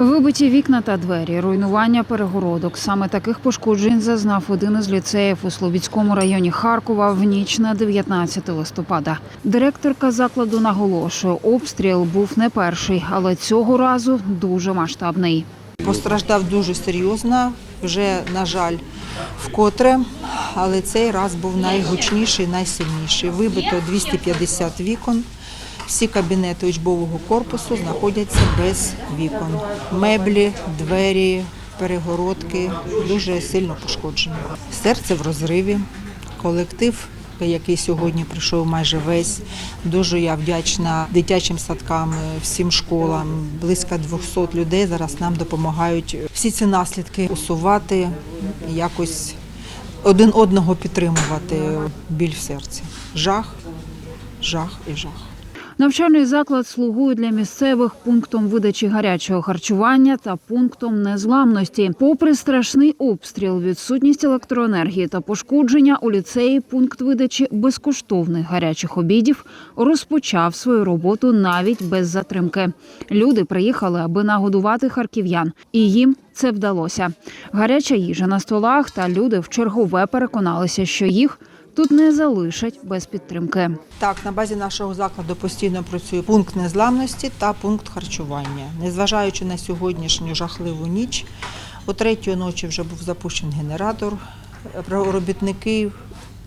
Вибиті вікна та двері, руйнування перегородок. Саме таких пошкоджень зазнав один із ліцеїв у Слобідському районі Харкова в ніч на 19 листопада. Директорка закладу наголошує, обстріл був не перший, але цього разу дуже масштабний. Постраждав дуже серйозно, вже, на жаль, вкотре, але цей раз був найгучніший, найсильніший. Вибито 250 вікон. Всі кабінети учбового корпусу знаходяться без вікон. Меблі, двері, перегородки дуже сильно пошкоджені. Серце в розриві. Колектив, який сьогодні прийшов майже весь. Дуже я вдячна дитячим садкам, всім школам. Близько 200 людей зараз нам допомагають всі ці наслідки усувати, якось один одного підтримувати. Біль в серці. Жах, жах і жах. Навчальний заклад слугує для місцевих пунктом видачі гарячого харчування та пунктом незламності. Попри страшний обстріл, відсутність електроенергії та пошкодження у ліцеї пункт видачі безкоштовних гарячих обідів розпочав свою роботу навіть без затримки. Люди приїхали, аби нагодувати харків'ян, і їм це вдалося. Гаряча їжа на столах, та люди в чергове переконалися, що їх тут не залишать без підтримки. Так, на базі нашого закладу постійно працює пункт незламності та пункт харчування. Незважаючи на сьогоднішню жахливу ніч, о третій ночі вже був запущений генератор. Робітники в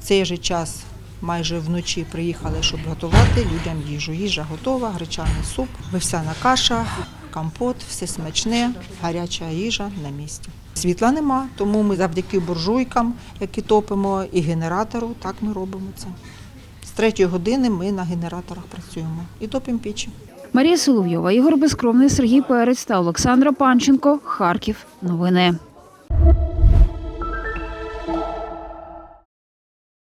цей же час майже вночі приїхали, щоб готувати людям їжу. Їжа готова, гречаний суп, вівсяна каша, компот, все смачне, гаряча їжа на місці. Світла нема, тому ми завдяки буржуйкам, які топимо, і генератору, так ми робимо це. З третьої години ми на генераторах працюємо і топимо печі. Марія Соловйова, Ігор Безкровний, Сергій Перець та Олександра Панченко. Харків. Новини.